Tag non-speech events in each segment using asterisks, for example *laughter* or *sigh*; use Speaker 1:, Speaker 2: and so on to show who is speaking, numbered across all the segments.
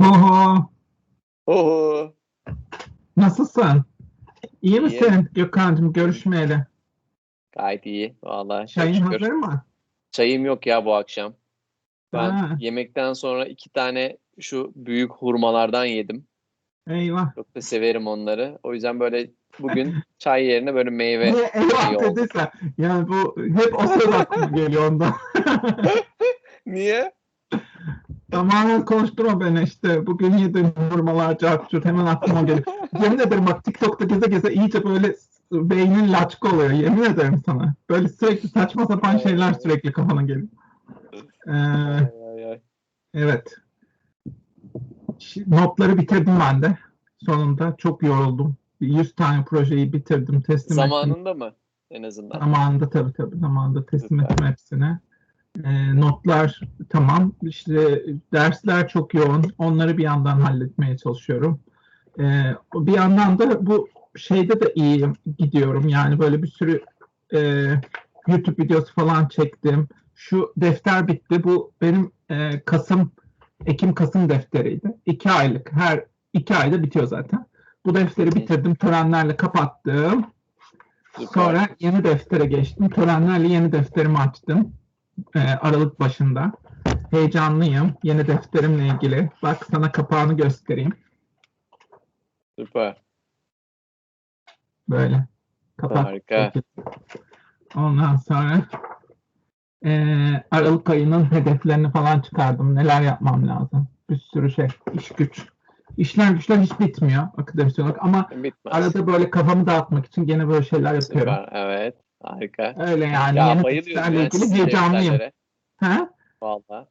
Speaker 1: Ho ho.
Speaker 2: Oho.
Speaker 1: Nasılsın? İyi misin Gökhan'cığım görüşmeyeli?
Speaker 2: Gayet iyi. Vallahi çok
Speaker 1: Çayın
Speaker 2: şükür.
Speaker 1: hazır mı?
Speaker 2: Çayım yok ya bu akşam. Ben
Speaker 1: Ha.
Speaker 2: yemekten sonra iki tane şu büyük hurmalardan yedim.
Speaker 1: Eyvah.
Speaker 2: Çok da severim onları. O yüzden böyle bugün *laughs* çay yerine böyle meyve
Speaker 1: Niye eyvah dediyse yani bu hep o söz aklıma *laughs* geliyor ondan.
Speaker 2: Niye?
Speaker 1: Tamamen konuşturma beni işte. Bugün yediğim hurmalar, cartçut hemen aklıma geliyor. Yemin ederim bak TikTok'ta geze geze iyice böyle beynin laçka oluyor. Yemin ederim sana. Böyle sürekli saçma sapan şeyler sürekli kafana geliyor. Ee, evet. Notları bitirdim ben de. Sonunda çok yoruldum. Bir 100 tane projeyi bitirdim, teslim ettim.
Speaker 2: Zamanında mı? En azından.
Speaker 1: Zamanında tabii tabii zamanında teslim ettim hepsine. Ee, notlar tamam. İşte dersler çok yoğun. Onları bir yandan halletmeye çalışıyorum. Ee, bir yandan da bu şeyde de iyi gidiyorum. Yani böyle bir sürü e, YouTube videosu falan çektim. Şu defter bitti. Bu benim e, Kasım, Ekim-Kasım defteriydi. İki aylık. Her iki ayda bitiyor zaten. Bu defteri bitirdim. Törenlerle kapattım. Sonra yeni deftere geçtim. Törenlerle yeni defterimi açtım. Ee, Aralık başında. Heyecanlıyım. Yeni defterimle ilgili. Bak sana kapağını göstereyim.
Speaker 2: Süper.
Speaker 1: Böyle. Kapak.
Speaker 2: Harika.
Speaker 1: Ondan sonra ee, Aralık ayının hedeflerini falan çıkardım. Neler yapmam lazım. Bir sürü şey. İş güç. İşler güçler hiç bitmiyor akademisyen olarak ama
Speaker 2: Bitmez.
Speaker 1: arada böyle kafamı dağıtmak için gene böyle şeyler yapıyorum.
Speaker 2: Süper. Evet. Harika.
Speaker 1: Öyle yani.
Speaker 2: ya
Speaker 1: yeni
Speaker 2: bayılıyorum
Speaker 1: defterle
Speaker 2: ya
Speaker 1: ilgili heyecanlıyım. Ha?
Speaker 2: Valla.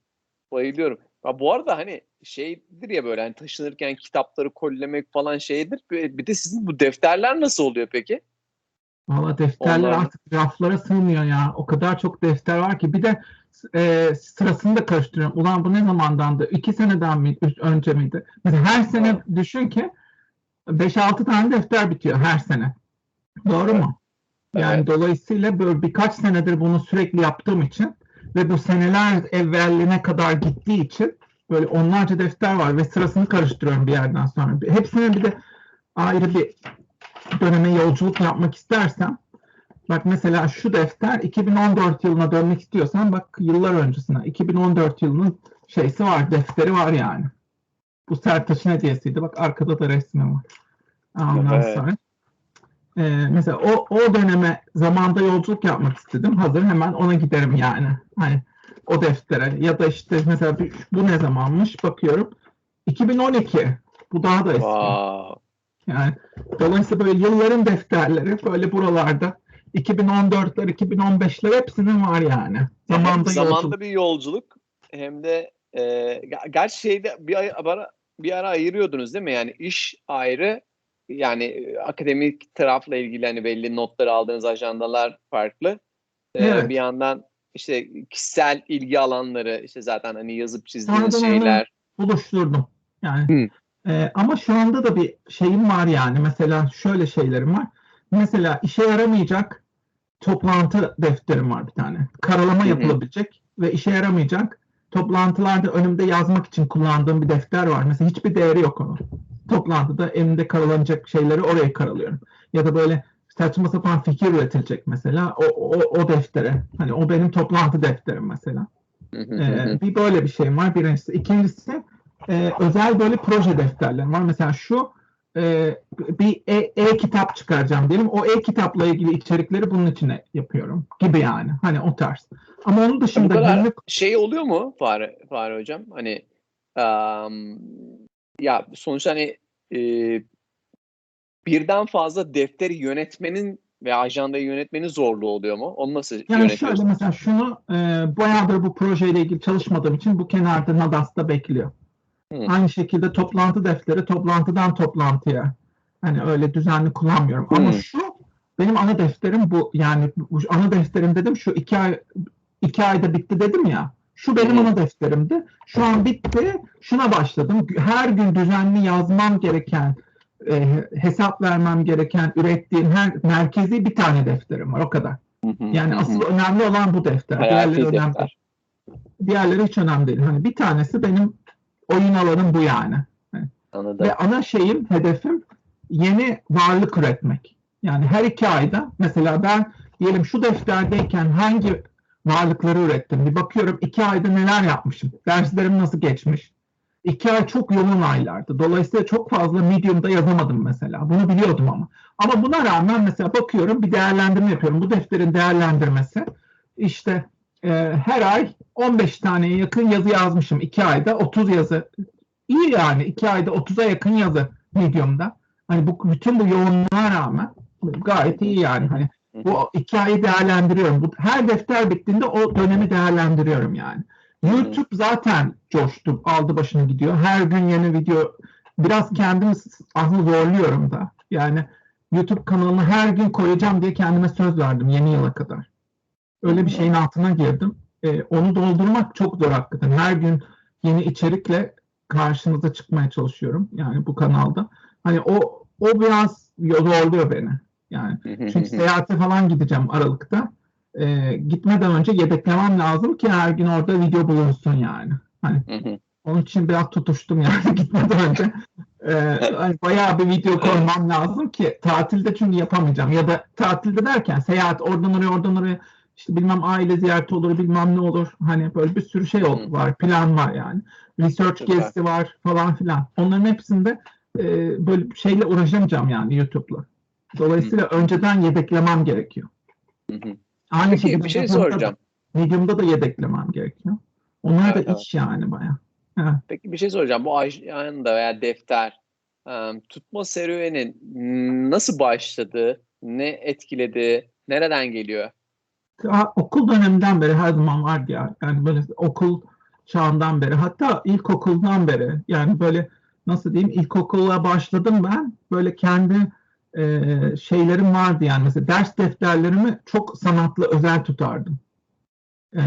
Speaker 2: Bayılıyorum. Ya bu arada hani şeydir ya böyle hani taşınırken kitapları kolilemek falan şeydir. Bir de sizin bu defterler nasıl oluyor peki?
Speaker 1: Valla defterler
Speaker 2: Onlar-
Speaker 1: artık raflara sığmıyor ya. O kadar çok defter var ki. Bir de e, sırasını da karıştırıyorum. Ulan bu ne zamandandı? İki seneden mi üç- önce miydi? Mesela her sene düşün ki 5-6 tane defter bitiyor her sene. Doğru
Speaker 2: Evet.
Speaker 1: mu? Yani
Speaker 2: Evet.
Speaker 1: dolayısıyla böyle birkaç senedir bunu sürekli yaptığım için ve bu seneler evveline kadar gittiği için böyle onlarca defter var ve sırasını karıştırıyorum bir yerden sonra. Hepsine bir de ayrı bir döneme yolculuk yapmak istersem bak mesela şu defter 2014 yılına dönmek istiyorsan bak yıllar öncesine 2014 yılının şeysi var defteri var yani. Bu Sertaç'ın hediyesiydi. Bak arkada da resmi var. Ondan
Speaker 2: Evet.
Speaker 1: sonra e, mesela o, o döneme zamanda yolculuk yapmak istedim. Hazır hemen ona giderim yani. Hani o deftere ya da işte mesela bu ne zamanmış bakıyorum. 2012. Bu daha da eski.
Speaker 2: Wow.
Speaker 1: Yani dolayısıyla böyle yılların defterleri böyle buralarda 2014'ler, 2015'ler hepsinin var yani.
Speaker 2: Hem
Speaker 1: Zamanda
Speaker 2: zamanda
Speaker 1: yolculuk.
Speaker 2: bir yolculuk hem de e, ger- gerçi şeyde bir, ara, bir ara ayırıyordunuz değil mi? Yani iş ayrı yani e, akademik tarafla ilgili hani belli notları aldığınız ajandalar farklı. E,
Speaker 1: Evet.
Speaker 2: Bir yandan işte kişisel ilgi alanları işte zaten hani yazıp çizdiğiniz
Speaker 1: Sonradan
Speaker 2: şeyler.
Speaker 1: buluşturdum. Yani e, ama şu anda da bir şeyim var yani. Mesela şöyle şeylerim var. Mesela işe yaramayacak toplantı defterim var bir tane. Karalama
Speaker 2: Hı hı.
Speaker 1: yapılabilecek ve işe yaramayacak toplantılarda önümde yazmak için kullandığım bir defter var. Mesela hiçbir değeri yok onun. Toplantıda elimde karalanacak şeyleri oraya karalıyorum. Ya da böyle saçma sapan fikir üretilecek mesela o, o, o deftere. Hani o benim toplantı defterim mesela. Ee, bir böyle bir şeyim var birincisi. İkincisi e, özel böyle proje defterlerim var. Mesela şu e, bir e- e-kitap çıkaracağım diyelim. O e-kitapla ilgili içerikleri bunun içine yapıyorum gibi yani. Hani o tarz. Ama onun
Speaker 2: Bu
Speaker 1: dışında
Speaker 2: kadar
Speaker 1: günlük
Speaker 2: şey oluyor mu Fahri, Fahri Hocam? Hani am, ya sonuçta hani e, birden fazla defteri yönetmenin ve ajandayı yönetmenin zorluğu oluyor mu? Onu nasıl
Speaker 1: yani şöyle mesela şunu e, bayağıdır bu projeyle ilgili çalışmadığım için bu kenarda Nadas'ta bekliyor.
Speaker 2: Hı.
Speaker 1: Aynı şekilde toplantı defteri toplantıdan toplantıya hani öyle düzenli kullanmıyorum. Ama
Speaker 2: Hı.
Speaker 1: şu benim ana defterim bu yani ana defterim dedim şu iki ay iki ayda bitti dedim ya. Şu benim ana defterimdi. Şu an bitti. Şuna başladım. Her gün düzenli yazmam gereken, e, hesap vermem gereken, ürettiğim her merkezi bir tane defterim var. O kadar. Yani asıl önemli olan bu defter.
Speaker 2: Hayati
Speaker 1: Diğerleri önemli
Speaker 2: defter.
Speaker 1: değil. Diğerleri hiç önemli değil. Hani bir tanesi benim oyun alanım bu yani.
Speaker 2: Anladım.
Speaker 1: Ve ana şeyim, hedefim yeni varlık üretmek. Yani her iki ayda mesela ben diyelim şu defterdeyken hangi varlıkları ürettim? Bir bakıyorum iki ayda neler yapmışım? Derslerim nasıl geçmiş? İki ay çok yoğun aylardı. Dolayısıyla çok fazla Medium'da yazamadım mesela. Bunu biliyordum ama. Ama buna rağmen mesela bakıyorum bir değerlendirme yapıyorum. Bu defterin değerlendirmesi işte e, her ay 15 taneye yakın yazı yazmışım. iki ayda 30 yazı. İyi yani iki ayda 30'a yakın yazı Medium'da. Hani bu bütün bu yoğunluğa rağmen gayet iyi yani. Hani bu ayı değerlendiriyorum. Bu, her defter bittiğinde o dönemi değerlendiriyorum yani. YouTube zaten coştu, aldı başını gidiyor. Her gün yeni video. Biraz kendimi aslında zorluyorum da. Yani YouTube kanalını her gün koyacağım diye kendime söz verdim yeni yıla kadar. Öyle bir şeyin altına girdim. Ee, onu doldurmak çok zor hakikaten. Her gün yeni içerikle karşınıza çıkmaya çalışıyorum. Yani bu kanalda. Hani o o biraz zorluyor beni. Yani çünkü seyahate falan gideceğim Aralık'ta. Ee, gitmeden önce yedeklemem lazım ki her gün orada video bulunsun yani. Hani onun için biraz tutuştum yani *laughs* gitmeden önce. Ee, hani bayağı bir video koymam lazım ki tatilde çünkü yapamayacağım. Ya da tatilde derken seyahat oradan oraya oradan oraya işte bilmem aile ziyareti olur bilmem ne olur. Hani böyle bir sürü şey var. Plan var yani. Research gezisi var falan filan. Onların hepsinde e, böyle şeyle uğraşamayacağım yani YouTube'la. Dolayısıyla önceden yedeklemem gerekiyor.
Speaker 2: Hı hı. Aynı Peki, şekilde bir şey soracağım.
Speaker 1: Da, Medium'da da yedeklemem gerekiyor. Onlar evet, da iş evet. yani baya. Evet.
Speaker 2: Peki bir şey soracağım. Bu ajanda veya defter tutma serüvenin nasıl başladı? Ne etkiledi? Nereden geliyor?
Speaker 1: Ya, okul döneminden beri her zaman vardı ya. Yani böyle okul çağından beri hatta ilkokuldan beri yani böyle nasıl diyeyim ilkokula başladım ben böyle kendi e, şeylerim vardı yani mesela ders defterlerimi çok sanatlı özel tutardım. E,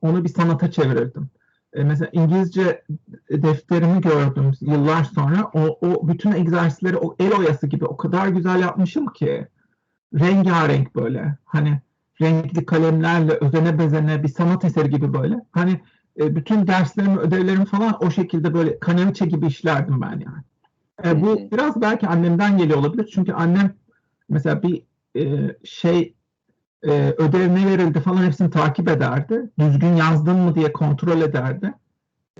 Speaker 1: onu bir sanata çevirirdim. E, mesela İngilizce defterimi gördüm yıllar sonra o, o bütün egzersizleri o el oyası gibi o kadar güzel yapmışım ki rengarenk böyle hani renkli kalemlerle özene bezene bir sanat eseri gibi böyle. Hani e, bütün derslerimi, ödevlerimi falan o şekilde böyle kanaliçe gibi işlerdim ben yani. E, bu biraz belki annemden geliyor olabilir. Çünkü annem mesela bir e, şey e, ödev ne verildi falan hepsini takip ederdi. Düzgün yazdın mı diye kontrol ederdi.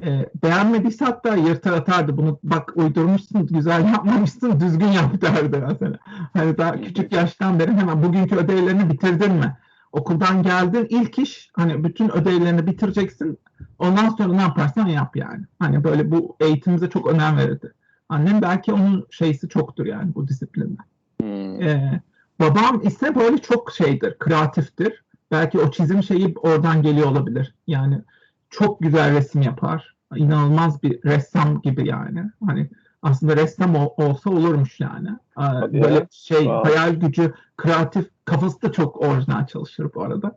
Speaker 1: E, beğenmediyse hatta yırtar atardı. Bunu bak uydurmuşsun, güzel yapmamışsın, düzgün yap derdi mesela. Hani daha küçük yaştan beri hemen bugünkü ödevlerini bitirdin mi? Okuldan geldin ilk iş hani bütün ödevlerini bitireceksin. Ondan sonra ne yaparsan yap yani. Hani böyle bu eğitimimize çok önem verirdi. Annem belki onun şeysi çoktur yani bu disiplinde. Hmm. Ee, babam ise böyle çok şeydir, kreatiftir. Belki o çizim şeyi oradan geliyor olabilir. Yani çok güzel resim yapar. İnanılmaz bir ressam gibi yani. Hani aslında ressam ol, olsa olurmuş yani. Ee, böyle şey wow. hayal gücü, kreatif kafası da çok orijinal çalışır bu arada.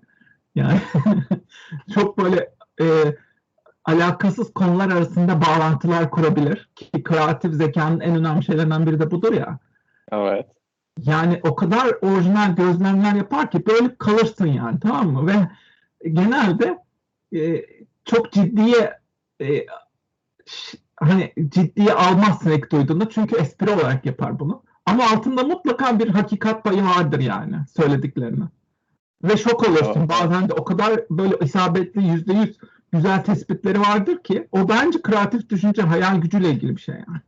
Speaker 1: Yani *laughs* çok böyle e, alakasız konular arasında bağlantılar kurabilir. Ki kreatif zekanın en önemli şeylerinden biri de budur ya.
Speaker 2: Evet.
Speaker 1: Yani o kadar orijinal gözlemler yapar ki böyle kalırsın yani tamam mı? Ve genelde e, çok ciddiye e, hani ciddiye almazsın ilk duyduğunda çünkü espri olarak yapar bunu. Ama altında mutlaka bir hakikat payı vardır yani söylediklerine. Ve şok olursun. Bazen de o kadar böyle isabetli yüzde yüz güzel tespitleri vardır ki o bence kreatif düşünce hayal gücüyle ilgili bir şey yani.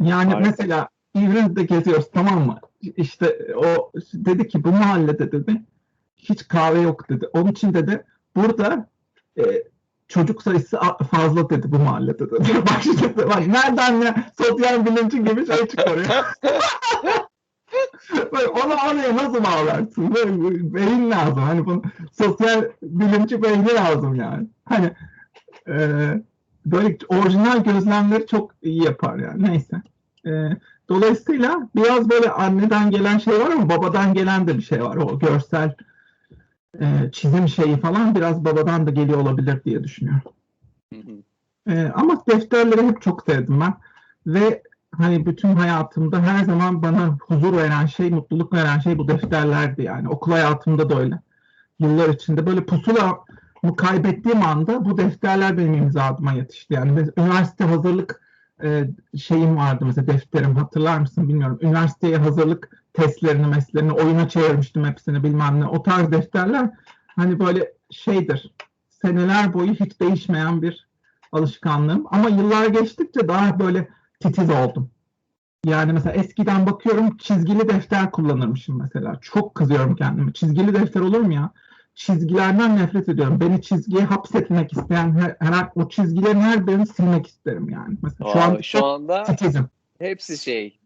Speaker 1: Yani Harika. mesela İvrin'de geziyoruz tamam mı? İşte o dedi ki bu mahallede dedi hiç kahve yok dedi. Onun için dedi burada e, çocuk sayısı fazla dedi bu mahallede dedi. *laughs* işte bak nereden ne sosyal bilimci gibi şey çıkarıyor. *laughs* Böyle onu oraya nasıl bağlarsın? Böyle beyin lazım. Hani bunu sosyal bilimci beyni lazım yani. Hani e, böyle orijinal gözlemleri çok iyi yapar yani. Neyse. E, dolayısıyla biraz böyle anneden gelen şey var ama babadan gelen de bir şey var. O görsel e, çizim şeyi falan biraz babadan da geliyor olabilir diye düşünüyorum. E, ama defterleri hep çok sevdim ben. Ve hani bütün hayatımda her zaman bana huzur veren şey, mutluluk veren şey bu defterlerdi yani. Okul hayatımda da öyle. Yıllar içinde böyle pusula kaybettiğim anda bu defterler benim imza adıma yetişti. Yani üniversite hazırlık e, şeyim vardı mesela defterim hatırlar mısın bilmiyorum. Üniversiteye hazırlık testlerini, meslerini oyuna çevirmiştim hepsini bilmem ne. O tarz defterler hani böyle şeydir. Seneler boyu hiç değişmeyen bir alışkanlığım. Ama yıllar geçtikçe daha böyle titiz oldum. Yani mesela eskiden bakıyorum çizgili defter kullanırmışım mesela. Çok kızıyorum kendime. Çizgili defter olur mu ya? Çizgilerden nefret ediyorum. Beni çizgiye hapsetmek isteyen her, her o çizgilerin her birini silmek isterim yani. Mesela şu,
Speaker 2: Aa,
Speaker 1: an
Speaker 2: şu anda
Speaker 1: titizim.
Speaker 2: hepsi şey.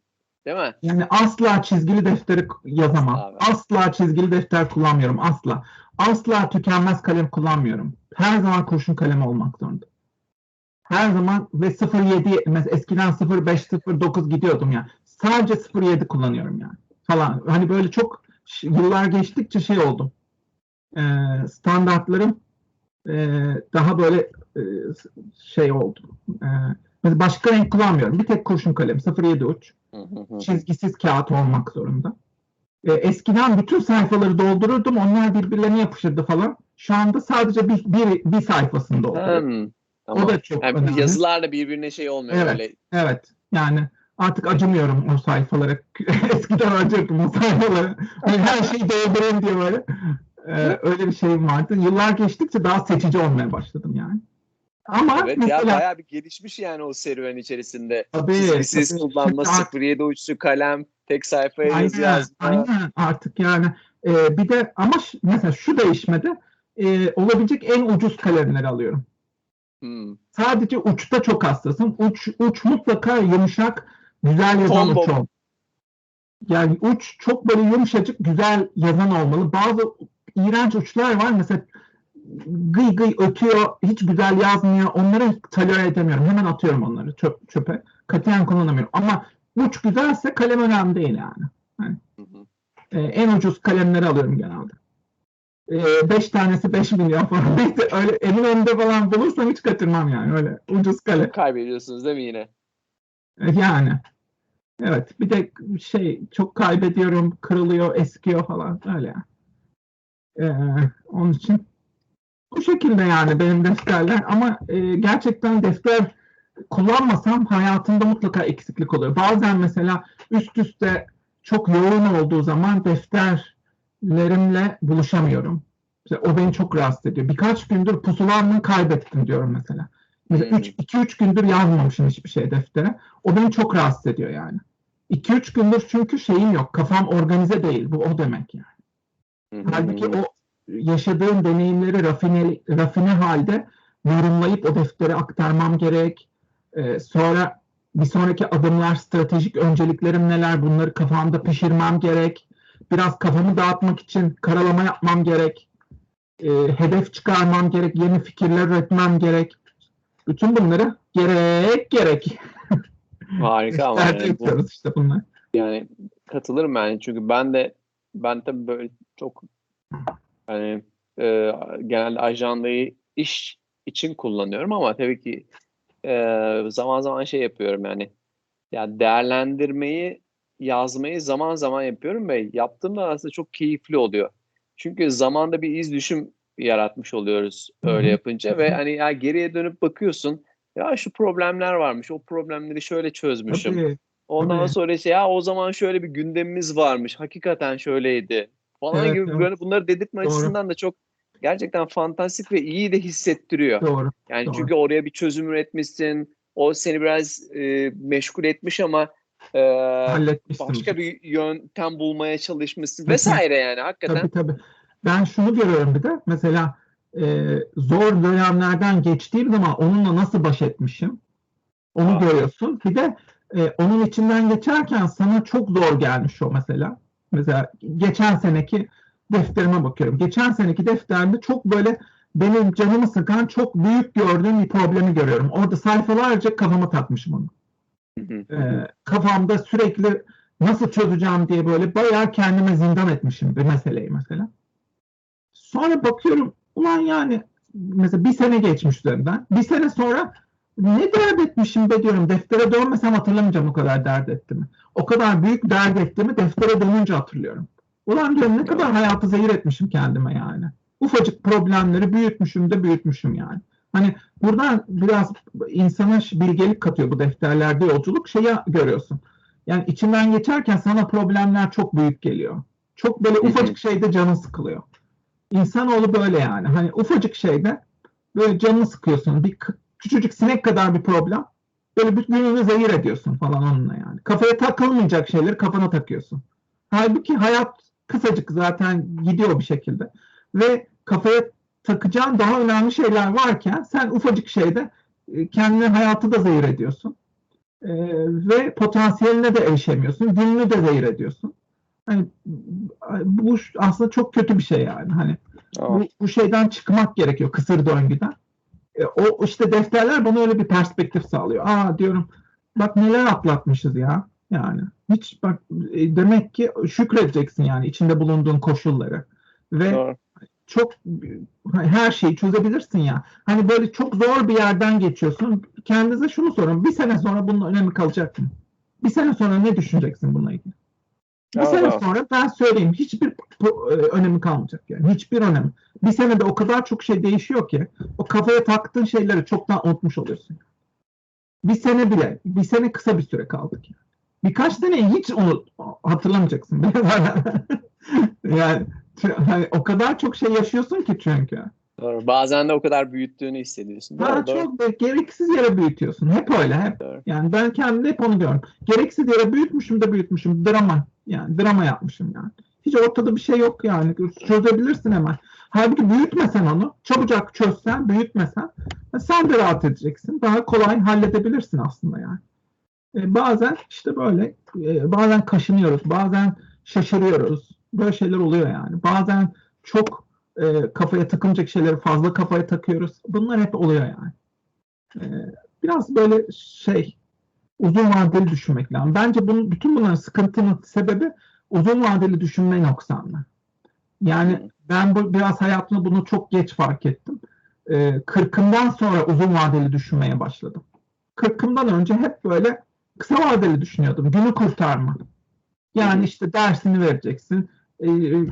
Speaker 2: Değil mi?
Speaker 1: Yani asla çizgili defteri yazamam.
Speaker 2: Abi.
Speaker 1: Asla çizgili defter kullanmıyorum. Asla. Asla tükenmez kalem kullanmıyorum. Her zaman kurşun kalem olmak zorunda. Her zaman ve 07 mesela eskiden 05 09 gidiyordum ya. Sadece 07 kullanıyorum yani. Falan. Hani böyle çok yıllar geçtikçe şey oldum. Ee, standartlarım e, daha böyle e, şey oldu. Mesela başka renk kullanmıyorum. Bir tek kurşun kalem 07 uç çizgisiz kağıt olmak zorunda. E, eskiden bütün sayfaları doldururdum, onlar birbirlerine yapışırdı falan. Şu anda sadece bir, bir, bir sayfasını dolduruyorum.
Speaker 2: Hmm,
Speaker 1: O
Speaker 2: Tamam.
Speaker 1: da çok
Speaker 2: Yani
Speaker 1: önemli.
Speaker 2: yazılar da birbirine şey olmuyor
Speaker 1: Evet.
Speaker 2: öyle.
Speaker 1: Evet, yani artık acımıyorum o sayfalara. *laughs* eskiden acırdım o sayfalara. Hani her şeyi doldurayım diye böyle. E, öyle bir şeyim vardı. Yıllar geçtikçe daha seçici olmaya başladım yani. Ama
Speaker 2: Evet
Speaker 1: mesela
Speaker 2: ya bayağı bir gelişmiş yani o serüven içerisinde.
Speaker 1: tabii,
Speaker 2: Çizgisiz
Speaker 1: tabii.
Speaker 2: kullanma,
Speaker 1: artık-
Speaker 2: 07 uçlu kalem, tek sayfaya yazı
Speaker 1: Aynen,
Speaker 2: yazma.
Speaker 1: aynen artık yani e, bir de ama mesela şu değişmedi e, olabilecek en ucuz kalemleri alıyorum.
Speaker 2: Hmm.
Speaker 1: Sadece uçta çok hassasım. Uç, uç mutlaka yumuşak, güzel yazan uç. Yani uç çok böyle yumuşacık, güzel yazan olmalı. Bazı iğrenç uçlar var mesela gıy gıy ötüyor, hiç güzel yazmıyor. Onları tolere edemiyorum. Hemen atıyorum onları çöp, çöpe. Katiyen kullanamıyorum. Ama uç güzelse kalem önemli değil yani.
Speaker 2: Hı hı.
Speaker 1: Ee, en ucuz kalemleri alıyorum genelde. Ee, beş tanesi 5 milyon falan. *laughs* Neyse, öyle emin önünde falan bulursam hiç kaçırmam yani öyle ucuz kalem.
Speaker 2: Kaybediyorsunuz değil mi yine?
Speaker 1: Ee, Yani. Evet. Bir de şey çok kaybediyorum, kırılıyor, eskiyor falan öyle yani. Ee, onun için bu şekilde yani benim defterler ama e, gerçekten defter kullanmasam hayatımda mutlaka eksiklik oluyor. Bazen mesela üst üste çok yoğun olduğu zaman defterlerimle buluşamıyorum. İşte o beni çok rahatsız ediyor. Birkaç gündür pusulamı kaybettim diyorum mesela. Mesela
Speaker 2: Hmm.
Speaker 1: 2-3 gündür yazmamışım hiçbir şey deftere. O beni çok rahatsız ediyor yani. 2-3 gündür çünkü şeyim yok. Kafam organize değil. Bu o demek yani.
Speaker 2: Hı hı
Speaker 1: Halbuki o yaşadığım deneyimleri rafine, rafine halde yorumlayıp o deftere aktarmam gerek. Ee, sonra bir sonraki adımlar, stratejik önceliklerim neler bunları kafamda pişirmem gerek. Biraz kafamı dağıtmak için karalama yapmam gerek. Ee, hedef çıkarmam gerek, yeni fikirler üretmem gerek. Bütün bunları gerek gerek.
Speaker 2: Harika ama yani bu
Speaker 1: işte bunlar.
Speaker 2: Yani katılırım yani çünkü ben de ben tabii böyle çok hani e, genelde ajandayı iş için kullanıyorum ama tabii ki e, zaman zaman şey yapıyorum yani ya değerlendirmeyi yazmayı zaman zaman yapıyorum ve yaptığımda aslında çok keyifli oluyor. Çünkü zamanda bir iz düşüm yaratmış oluyoruz öyle yapınca ve hani ya geriye dönüp bakıyorsun ya şu problemler varmış o problemleri şöyle çözmüşüm.
Speaker 1: Tabii,
Speaker 2: Ondan
Speaker 1: Tabii.
Speaker 2: sonra işte ya o zaman şöyle bir gündemimiz varmış. Hakikaten şöyleydi. Falan
Speaker 1: Evet,
Speaker 2: gibi
Speaker 1: evet.
Speaker 2: böyle bunları dedirtme
Speaker 1: Doğru.
Speaker 2: açısından da çok gerçekten fantastik ve iyi de hissettiriyor.
Speaker 1: doğru.
Speaker 2: Yani
Speaker 1: doğru.
Speaker 2: çünkü oraya bir çözüm üretmişsin. O seni biraz e, meşgul etmiş ama e, başka bir yöntem bulmaya çalışmışsın vesaire yani hakikaten.
Speaker 1: Tabii tabii. Ben şunu görüyorum bir de mesela e, zor dönemlerden geçtiğim zaman onunla nasıl baş etmişim onu
Speaker 2: Aa.
Speaker 1: görüyorsun. Bir de e, onun içinden geçerken sana çok zor gelmiş o mesela. Mesela geçen seneki defterime bakıyorum. Geçen seneki defterimde çok böyle benim canımı sıkan çok büyük gördüğüm bir problemi görüyorum. Orada sayfalarca kafama takmışım onu.
Speaker 2: Hı.
Speaker 1: kafamda sürekli nasıl çözeceğim diye böyle bayağı kendime zindan etmişim bir meseleyi mesela. Sonra bakıyorum ulan yani mesela bir sene geçmiş üzerinden. Bir sene sonra ne dert etmişim be diyorum. Deftere dönmesem hatırlamayacağım o kadar dert ettiğimi. O kadar büyük dert ettiğimi deftere dönünce hatırlıyorum. Ulan diyorum ne kadar hayatı zehir etmişim kendime yani. Ufacık problemleri büyütmüşüm de büyütmüşüm yani. Hani buradan biraz insana bilgelik katıyor bu defterlerde yolculuk. Şeyi görüyorsun. Yani içinden geçerken sana problemler çok büyük geliyor. Çok böyle ufacık şeyde canın sıkılıyor. İnsanoğlu böyle yani. Hani ufacık şeyde böyle canını sıkıyorsun. Bir küçücük sinek kadar bir problem. Böyle bir gününü zehir ediyorsun falan onunla yani. Kafaya takılmayacak şeyleri kafana takıyorsun. Halbuki hayat kısacık zaten gidiyor bir şekilde. Ve kafaya takacağın daha önemli şeyler varken sen ufacık şeyde e, kendine hayatı da zehir ediyorsun. Ee, ve potansiyeline de erişemiyorsun. Gününü de zehir ediyorsun. Hani bu aslında çok kötü bir şey yani. Hani bu, bu şeyden çıkmak gerekiyor kısır döngüden. E, o işte defterler bana öyle bir perspektif sağlıyor. Aa diyorum bak neler atlatmışız ya. Yani hiç bak e, demek ki şükredeceksin yani içinde bulunduğun koşulları. Ve Doğru. Çok her şeyi çözebilirsin ya. Hani böyle çok zor bir yerden geçiyorsun. Kendinize şunu sorun. Bir sene sonra bunun önemi kalacak mı? Bir sene sonra ne düşüneceksin bununla ilgili? Bir Allah. sene sonra ben söyleyeyim hiçbir e, önemi kalmayacak yani. Hiçbir önemi. Bir senede o kadar çok şey değişiyor ki o kafaya taktığın şeyleri çoktan unutmuş oluyorsun. Bir sene bile, bir sene kısa bir süre kaldık yani. Birkaç seneyi hiç unut, hatırlamayacaksın. *laughs* yani hani o kadar çok şey yaşıyorsun ki çünkü.
Speaker 2: Doğru. Bazen de o kadar büyüttüğünü hissediyorsun.
Speaker 1: Doğru, doğru. çok gereksiz yere büyütüyorsun. Hep öyle hep. Doğru. Yani ben kendimde hep onu diyorum. Gereksiz yere büyütmüşüm de büyütmüşüm. Drama. Yani drama yapmışım yani. Hiç ortada bir şey yok yani. Çözebilirsin hemen. Halbuki büyütmesen onu, çabucak çözsen, büyütmesen sen de rahat edeceksin. Daha kolay halledebilirsin aslında yani. E, bazen işte böyle, e, bazen kaşınıyoruz, bazen şaşırıyoruz. Böyle şeyler oluyor yani. Bazen çok e, kafaya takılacak şeyleri fazla kafaya takıyoruz. Bunlar hep oluyor yani. E, biraz böyle şey, uzun vadeli düşünmek lazım. Bence bunun, bütün bunların sıkıntının sebebi uzun vadeli düşünme noksanlığı. Yani ben bu, biraz hayatımda bunu çok geç fark ettim. E, kırkımdan sonra uzun vadeli düşünmeye başladım. Kırkımdan önce hep böyle kısa vadeli düşünüyordum. Günü kurtarma. Yani işte dersini vereceksin. E,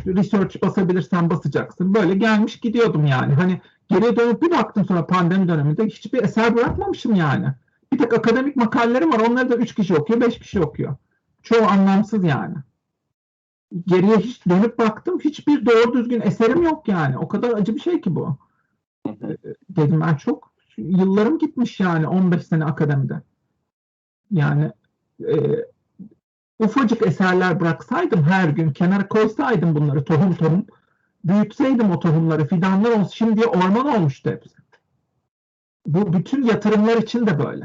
Speaker 1: research basabilirsen basacaksın. Böyle gelmiş gidiyordum yani. Hani geriye dönüp bir baktım sonra pandemi döneminde hiçbir eser bırakmamışım yani. Bir tek akademik makalelerim var. Onları da üç kişi okuyor, beş kişi okuyor. Çoğu anlamsız yani. Geriye hiç dönüp baktım. Hiçbir doğru düzgün eserim yok yani. O kadar acı bir şey ki bu. Dedim ben çok yıllarım gitmiş yani 15 sene akademide. Yani e, ufacık eserler bıraksaydım her gün kenara koysaydım bunları tohum tohum büyütseydim o tohumları fidanlar olsun şimdi orman olmuştu hepsi. Bu bütün yatırımlar için de böyle.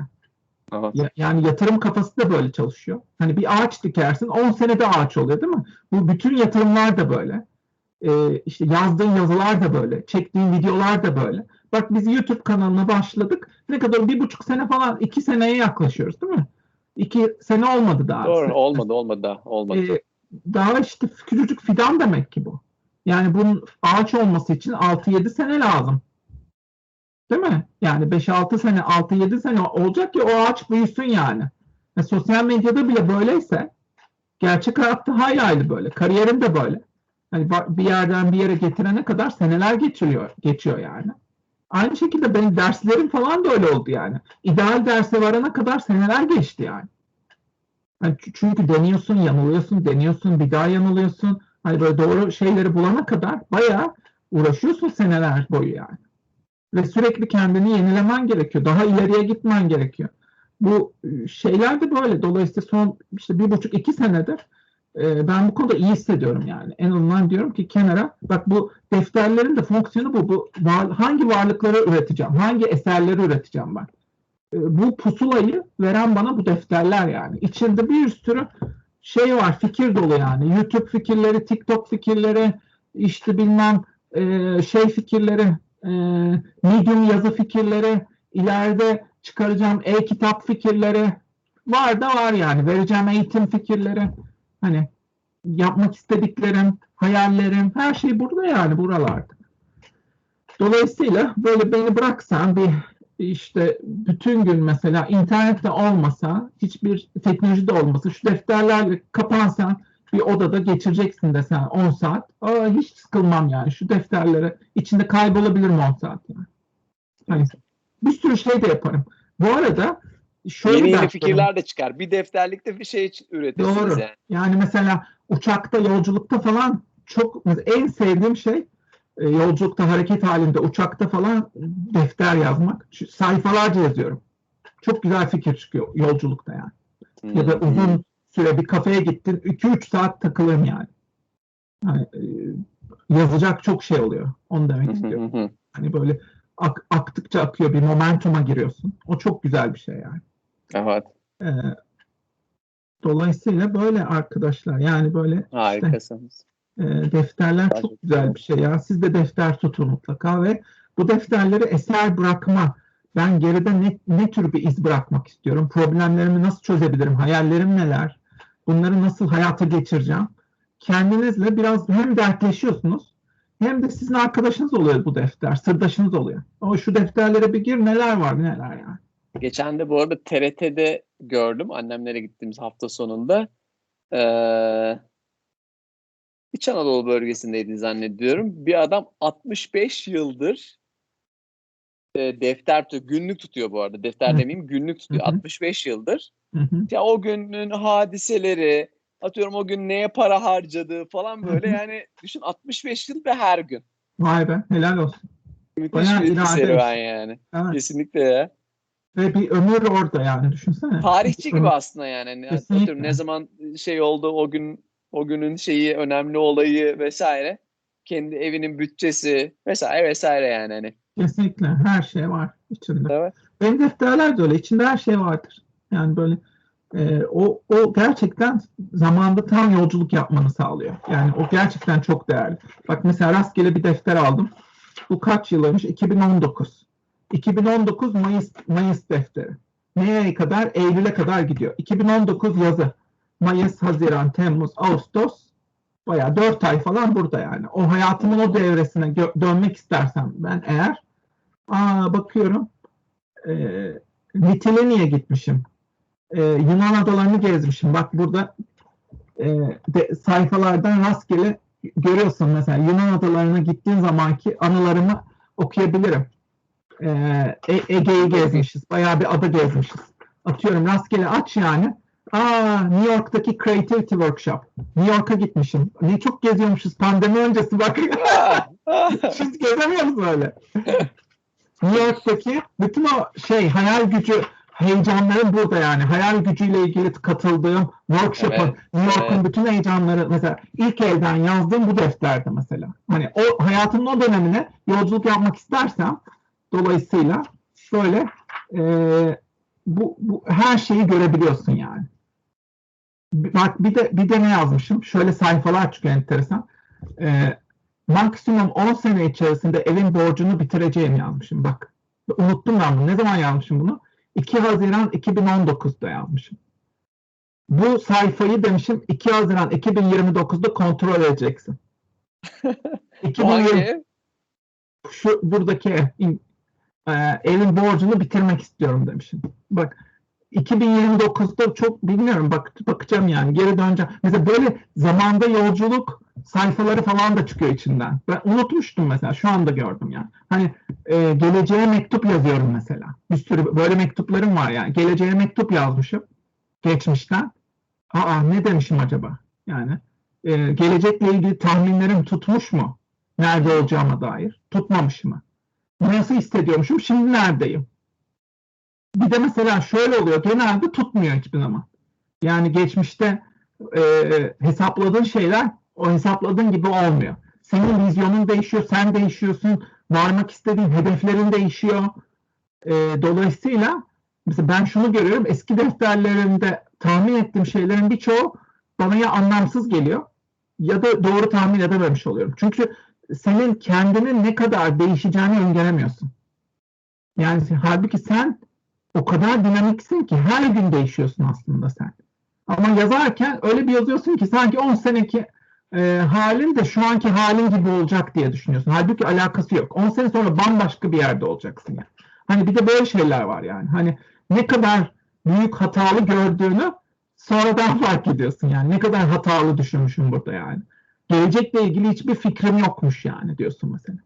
Speaker 1: Evet. Yani yatırım kafası da böyle çalışıyor. Hani bir ağaç dikersin 10 senede ağaç oluyor değil mi? Bu bütün yatırımlar da böyle. Ee, işte yazdığın yazılar da böyle. Çektiğin videolar da böyle. Bak biz YouTube kanalına başladık. Ne kadar bir buçuk sene falan iki seneye yaklaşıyoruz değil mi? İki sene olmadı daha.
Speaker 2: Doğru olmadı olmadı daha olmadı. Ee,
Speaker 1: daha işte küçücük fidan demek ki bu. Yani bunun ağaç olması için 6-7 sene lazım. Değil mi? Yani 5-6 sene, 6-7 sene olacak ki o ağaç büyüsün yani. E, sosyal medyada bile böyleyse gerçek hayatta hayli hayli böyle. Kariyerim de böyle. Hani bir yerden bir yere getirene kadar seneler geçiyor, geçiyor yani. Aynı şekilde benim derslerim falan da öyle oldu yani. İdeal derse varana kadar seneler geçti yani. yani çünkü deniyorsun, yanılıyorsun, deniyorsun, bir daha yanılıyorsun. Hani böyle doğru şeyleri bulana kadar bayağı uğraşıyorsun seneler boyu yani ve sürekli kendini yenilemen gerekiyor. Daha ileriye gitmen gerekiyor. Bu e, şeyler de böyle. Dolayısıyla son işte bir buçuk iki senedir e, ben bu konuda iyi hissediyorum yani. En azından diyorum ki kenara bak bu defterlerin de fonksiyonu bu. bu var, hangi varlıkları üreteceğim? Hangi eserleri üreteceğim ben? E, bu pusulayı veren bana bu defterler yani. İçinde bir sürü şey var. Fikir dolu yani. YouTube fikirleri, TikTok fikirleri, işte bilmem e, şey fikirleri, e, medium yazı fikirleri, ileride çıkaracağım e-kitap fikirleri var da var yani. Vereceğim eğitim fikirleri. Hani yapmak istediklerim, hayallerim, her şey burada yani buralarda. Dolayısıyla böyle beni bıraksan bir işte bütün gün mesela internette olmasa, hiçbir teknolojide olmasa, şu defterlerle kapansan, bir odada geçireceksin desen 10 saat. Aa, hiç sıkılmam yani. Şu defterlere içinde kaybolabilirim 10 saat yani. Hani bir sürü şey de yaparım. Bu arada şöyle
Speaker 2: Yeni yeni fikirler de çıkar. Bir defterlikte bir şey üretirsiniz
Speaker 1: Doğru.
Speaker 2: yani.
Speaker 1: Yani mesela uçakta, yolculukta falan çok en sevdiğim şey e, yolculukta, hareket halinde, uçakta falan defter yazmak. Sayfalarca yazıyorum. Çok güzel fikir çıkıyor yolculukta yani. Ya da
Speaker 2: Hmm.
Speaker 1: uzun süre bir kafeye gittin, 2-3 saat takılırım yani. Hani, e, yazacak çok şey oluyor. Onu demek istiyorum. Hani böyle ak- aktıkça akıyor, bir momentuma giriyorsun. O çok güzel bir şey yani.
Speaker 2: Evet.
Speaker 1: Ee, dolayısıyla böyle arkadaşlar yani böyle
Speaker 2: Harikasınız.
Speaker 1: e, defterler çok güzel. bir şey ya. Siz de defter tutun mutlaka ve bu defterleri eser bırakma. Ben geride ne, ne tür bir iz bırakmak istiyorum? Problemlerimi nasıl çözebilirim? Hayallerim neler? Bunları nasıl hayata geçireceğim? Kendinizle biraz hem dertleşiyorsunuz hem de sizin arkadaşınız oluyor bu defter. Sırdaşınız oluyor. O şu defterlere bir gir neler var neler yani.
Speaker 2: Geçen de bu arada TRT'de gördüm. Annemlere gittiğimiz hafta sonunda. Ee, İç Anadolu bölgesindeydi zannediyorum. Bir adam 65 yıldır e, defter tutuyor. Günlük tutuyor bu arada. Defter
Speaker 1: Hı.
Speaker 2: demeyeyim günlük tutuyor.
Speaker 1: Hı hı.
Speaker 2: 65 yıldır.
Speaker 1: Hı hı.
Speaker 2: Ya o günün hadiseleri, atıyorum o gün neye para harcadığı falan böyle
Speaker 1: Hı hı.
Speaker 2: yani düşün 65 yıl ve her gün.
Speaker 1: Vay be helal olsun.
Speaker 2: Müthiş
Speaker 1: Bayağı
Speaker 2: bir serüven yani.
Speaker 1: Evet.
Speaker 2: Kesinlikle ya.
Speaker 1: Ve bir ömür orada yani düşünsene.
Speaker 2: Tarihçi gibi aslında yani. Atıyorum ne zaman şey oldu o gün o günün şeyi önemli olayı vesaire. Kendi evinin bütçesi vesaire vesaire yani hani.
Speaker 1: Kesinlikle her şey var içinde.
Speaker 2: Evet.
Speaker 1: Benim defterler de öyle. İçinde her şey vardır. Yani böyle e, o, o gerçekten zamanda tam yolculuk yapmanı sağlıyor. Yani o gerçekten çok değerli. Bak mesela rastgele bir defter aldım. Bu kaç yılıymış? 2019. 2019 Mayıs Mayıs defteri. Neye kadar? Eylül'e kadar gidiyor. 2019 yazı. Mayıs, Haziran, Temmuz, Ağustos bayağı 4 ay falan burada yani. O hayatımın o devresine dönmek istersem ben eğer aa bakıyorum e, Mitileni'ye gitmişim. E, Yunan adalarını gezmişim. Bak burada e, de, sayfalardan rastgele görüyorsun mesela Yunan adalarına gittiğin zamanki anılarımı okuyabilirim. E, E- Ege'yi gezmişiz. Bayağı bir ada gezmişiz. Atıyorum rastgele aç yani. Aa New York'taki Creativity Workshop. New York'a gitmişim. Ne çok geziyormuşuz pandemi öncesi bak. *laughs* Siz gezemiyor musunuz öyle? New York'taki bütün o şey hayal gücü heyecanlarım burada yani. Hayal gücüyle ilgili katıldığım workshop'ın
Speaker 2: Evet,
Speaker 1: New York'un
Speaker 2: evet.
Speaker 1: bütün heyecanları mesela ilk elden yazdığım bu defterde mesela. Hani o hayatımın o dönemine yolculuk yapmak istersem dolayısıyla şöyle e, bu, bu her şeyi görebiliyorsun yani. Bak bir de bir de ne yazmışım? Şöyle sayfalar çıkıyor enteresan. E, maksimum 10 sene içerisinde evin borcunu bitireceğim yazmışım. Bak unuttum ben bunu. Ne zaman yazmışım bunu? 2 Haziran 2019'da yazmışım. Bu sayfayı demişim 2 Haziran 2029'da kontrol edeceksin.
Speaker 2: Bu
Speaker 1: 2020
Speaker 2: hangi ev?
Speaker 1: şu buradaki e, evin borcunu bitirmek istiyorum demişim. Bak 2029'da çok bilmiyorum bak bakacağım yani geri döneceğim. Mesela böyle zamanda yolculuk sayfaları falan da çıkıyor içinden. Ben unutmuştum mesela şu anda gördüm yani. Hani e, geleceğe mektup yazıyorum mesela. Bir sürü böyle mektuplarım var yani. Geleceğe mektup yazmışım geçmişten. Aa ne demişim acaba? Yani e, gelecekle ilgili tahminlerim tutmuş mu? Nerede olacağıma dair. Tutmamış mı? Nasıl hissediyormuşum? Şimdi neredeyim? Bir de mesela şöyle oluyor. Genelde tutmuyor hiçbir zaman. Yani geçmişte e, hesapladığın şeyler o hesapladığın gibi olmuyor. Senin vizyonun değişiyor, sen değişiyorsun, varmak istediğin hedeflerin değişiyor. E, dolayısıyla mesela ben şunu görüyorum. Eski defterlerimde tahmin ettiğim şeylerin birçoğu bana ya anlamsız geliyor ya da doğru tahmin edememiş oluyorum. Çünkü senin kendinin ne kadar değişeceğini öngöremiyorsun. Yani halbuki sen o kadar dinamiksin ki her gün değişiyorsun aslında sen. Ama yazarken öyle bir yazıyorsun ki sanki 10 seneki e, halin de şu anki halin gibi olacak diye düşünüyorsun. Halbuki alakası yok. 10 sene sonra bambaşka bir yerde olacaksın yani. Hani bir de böyle şeyler var yani. Hani ne kadar büyük hatalı gördüğünü sonradan fark ediyorsun yani ne kadar hatalı düşünmüşüm burada yani. Gelecekle ilgili hiçbir fikrim yokmuş yani diyorsun mesela.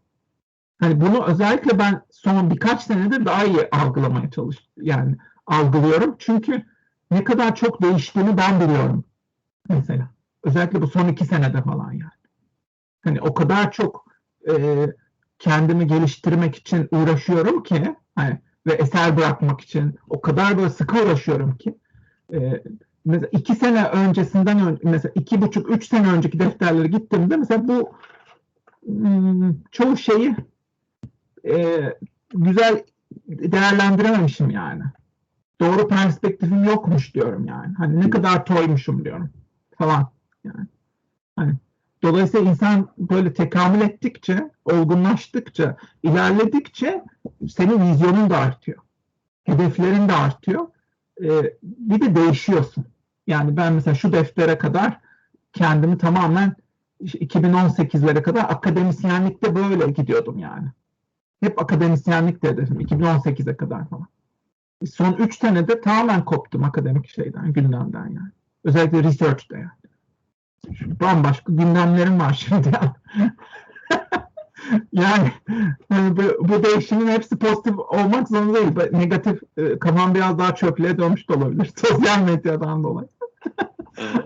Speaker 1: Hani bunu özellikle ben son birkaç senedir daha iyi algılamaya çalış yani algılıyorum. Çünkü ne kadar çok değiştiğini ben biliyorum mesela. Özellikle bu son iki senede falan yani. Hani o kadar çok e, kendimi geliştirmek için uğraşıyorum ki hani, ve eser bırakmak için o kadar böyle sıkı uğraşıyorum ki e, mesela iki sene öncesinden ön, mesela iki buçuk üç sene önceki defterlere gittiğimde mesela bu hmm, çoğu şeyi e, güzel değerlendirememişim yani. Doğru perspektifim yokmuş diyorum yani. Hani ne kadar toymuşum diyorum falan yani. Hani dolayısıyla insan böyle tekamül ettikçe, olgunlaştıkça, ilerledikçe senin vizyonun da artıyor. Hedeflerin de artıyor. Ee, bir de değişiyorsun. Yani ben mesela şu deftere kadar kendimi tamamen 2018'lere kadar akademisyenlikte böyle gidiyordum yani. Hep akademisyenlik de hedefim 2018'e kadar falan. Son 3 senede tamamen koptum akademik şeyden, gündemden yani. Özellikle research'te yani. Şu bambaşka gündemlerim var şimdi *laughs* *laughs* yani bu, bu değişimin hepsi pozitif olmak zorunda değil. Negatif e, kafam biraz daha çöplüğe dönmüş de olabilir. *laughs* Sosyal medyadan dolayı.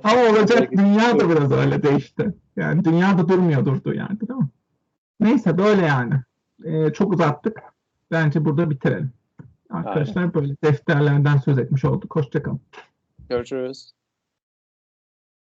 Speaker 1: Ama olacak dünya da biraz öyle değişti. Yani dünya da durmuyor durduğu yerde değil mi? Neyse böyle yani. Ee, çok uzattık. Bence burada bitirelim. Arkadaşlar böyle defterlerden söz etmiş olduk. Hoşçakalın.
Speaker 2: Görüşürüz.